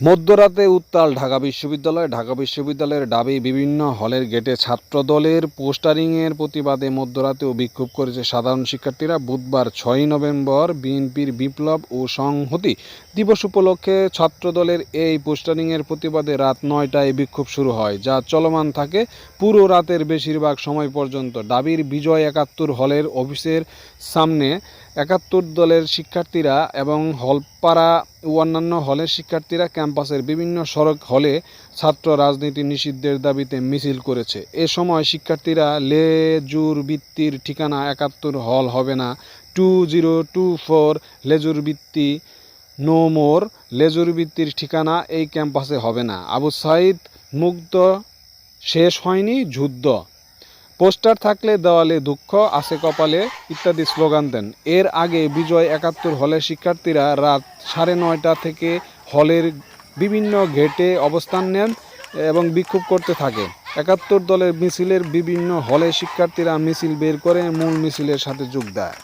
মধ্যরাতে উত্তাল ঢাকা বিশ্ববিদ্যালয়। ঢাকা বিশ্ববিদ্যালয়ের ডাবি বিভিন্ন হলের গেটে ছাত্রদলের পোস্টারিংয়ের প্রতিবাদে মধ্যরাতেও বিক্ষোভ করেছে সাধারণ শিক্ষার্থীরা। বুধবার ছয়ই নভেম্বর বিএনপির বিপ্লব ও সংহতি দিবস উপলক্ষে ছাত্রদলের এই পোস্টারিংয়ের প্রতিবাদে রাত নয়টায় বিক্ষোভ শুরু হয়, যা চলমান থাকে পুরো রাতের বেশিরভাগ সময় পর্যন্ত। ডাবির বিজয় একাত্তর হলের অফিসের সামনে একাত্তর দলের শিক্ষার্থীরা এবং হলপাড়া ও অন্যান্য হলের শিক্ষার্থীরা ক্যাম্পাসের বিভিন্ন সড়ক হলে ছাত্র রাজনীতি নিষিদ্ধের দাবিতে মিছিল করেছে। এ সময় শিক্ষার্থীরা লেজুর বৃত্তির ঠিকানা একাত্তর হল হবে না। টু জিরো টু ফোর লেজুর বৃত্তি, নো মোর লেজুর বৃত্তির ঠিকানা এই ক্যাম্পাসে হবে না। আবু সাইদ, মুগ্ধ, শেষ হয়নি, যুদ্ধ। পোস্টার থাকলে দেওয়ালে দুঃখ, আছে কপালে ইত্যাদি স্লোগান দেন। এর আগে বিজয় একাত্তর হলে শিক্ষার্থীরা রাত সাড়ে নয়টা থেকে হলের বিভিন্ন গেটে অবস্থান নেন এবং বিক্ষোভ করতে থাকে। একাত্তর দলের মিছিলের বিভিন্ন হলে শিক্ষার্থীরা মিছিল বের করে মূল মিছিলের সাথে যোগ দেয়।